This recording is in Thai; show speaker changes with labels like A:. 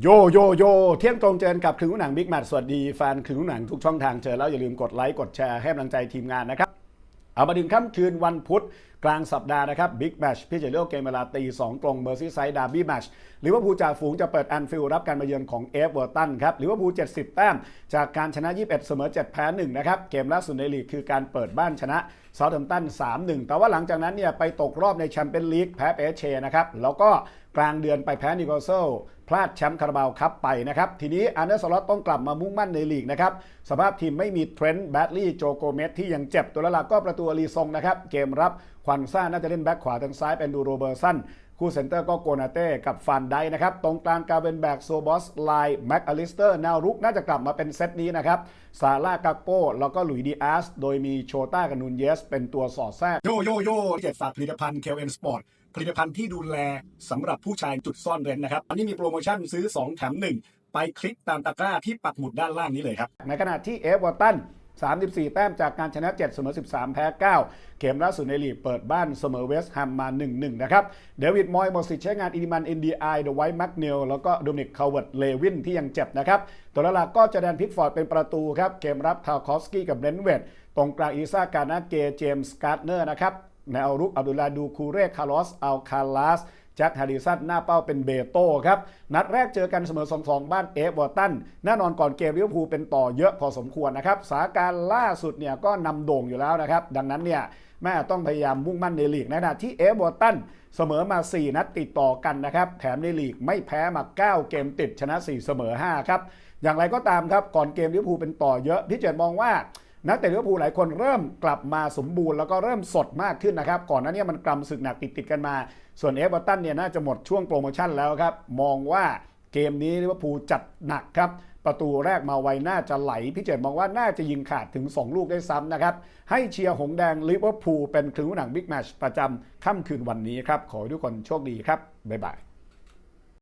A: โยโยโยเที่ยงตรงเจอกับครึ่งหนังบิ๊กแมทสวัสดีแฟนครึ่งหนังทุกช่องทางเจอแล้วอย่าลืมกดไลค์กดแชร์ให้กำลังใจทีมงานนะครับ เอามาถึงค่ำคืนวันพุธ กลางสัปดาห์นะครับบิ๊กแมชพี่เจเลือกเกมเวลาตี2ตรงเมอร์ซีไซด์ดาร์บี้แมชลิเวอร์พูจ่าฝูงจะเปิดแอนฟิลด์รับการมาเยือนของเอฟเวอร์ตันครับลิเวอร์พู70 แต้ม จากการชนะ 21 เสมอ 7 แพ้ 1 นะครับ เกมล่าสุดในลีกคือการเปิดบ้านชนะเซาท์แฮมป์ตัน 3-1 แต่ว่าหลังจากนั้นเนี่ยไปตกรอบในแชมเปี้ยนลีกแพ้เปเชนะครับ แล้วก็กลางเดือนไปแพ้นิโคลเซลพลาดแชมป์คาราบาวคัพไปนะครับ ทีนี้อันเดอร์สล็อตต้องกลับมามุ่งมั่นในลีกนะครับ สภาพทีมไม่มีเทรนต์แบดลี่โจโกเมสที่ยังเจ็บตัวละลักก็ประตูอลีซงนะครับ เกมรับควันซ่าน่าจะเล่นแบ็คขวาทางซ้ายเป็นดูโรเบอร์สันคู่เซนเตอร์ก็โกนาเต้กับฟันไดนะครับ ตรงกลางกาเวนแบกโซบอสไลน์แม็กอลิสเตอร์แนวรุกน่าจะกลับมาเป็นเซตนี้นะครับซาร่ากาโป้แล้วก็หลุยดีอาส โดยมีโชต้ากับนูนเยส เป็นตัวสอดแทรก โยโยโยเจ็ดฝากผลิตภัณฑ์เคลเอ็นสปอร์ตผลิตภัณฑ์ที่ดูแลสำหรับผู้ชายจุดซ่อนเร้นนะครับอันนี้มีโปรโมชั่นซื้อ 2 แถม 1 ไปคลิกตามตะกร้าที่ปักหมุดด้านล่างนี้เลยครับในขณะที่เอฟวอร์ตัน 34 แต้มจากการชนะ 7 เสมอ 13 แพ้ 9 เกมล่าสุดในลีกเปิดบ้านเสมอเวสต์แฮมมา 1-1 นะครับ เดวิดมอยหมดสิทธิ์ใช้งานอินิมัน NDI เดอะไวท์แมกเนลแล้วก็โดมินิกคาเวิร์ดเลวินที่ยังเจ็บนะครับ ตัวหลักก็จะแดนพิกฟอร์ดเป็นประตูครับ เกมรับทาวคอสกี้กับเบรนเวดตรงกลางอีซ่าการนาเกเจมส์การ์ดเนอร์นะครับแนวรุกอับดุลลาดูคูเรคาร์ลอสอัลคาลาส แจ็คฮาริสันหน้าเป้าเป็นเบโต้ครับ นัดแรกเจอกันเสมอ 2-2 บ้านเอฟวอร์ตันแน่นอนก่อนเกมลิเวอร์พูลเป็นต่อเยอะพอสมควรนะครับสาการล่าสุดเนี่ยก็นำโด่งอยู่แล้วนะครับ ดังนั้นเนี่ยแม่ต้องพยายามมุ่งมั่นในลีกในขณะที่เอฟวอร์ตันเสมอมา 4 นัดติดต่อกันนะครับแถมในลีกไม่แพ้มา 9 เกมติดชนะ 4 เสมอ 5 ครับ อย่างไรก็ตามครับก่อนเกมลิเวอร์พูลเป็นต่อเยอะพี่เจตมองว่า นักเตะลิเวอร์พูลหลายคนเริ่มกลับมาสมบูรณ์แล้วก็เริ่มสดมากขึ้นนะครับ ก่อนหน้านี้มันกำศึกหนักติดติดกันมา ส่วนเอเวอร์ตันเนี่ยน่าจะหมดช่วงโปรโมชั่นแล้วครับ มองว่าเกมนี้ลิเวอร์พูลจัดหนักครับ ประตูแรกมาไวน่าจะไหล พี่เจตมองว่าน่าจะยิงขาดถึง 2 ลูกได้ซ้ำนะครับ ให้เชียร์หงแดงลิเวอร์พูลเป็นครึ่งหนังบิ๊กแมชประจำค่ำคืนวันนี้ครับ ขอให้ทุกคนโชคดีครับบ๊ายบาย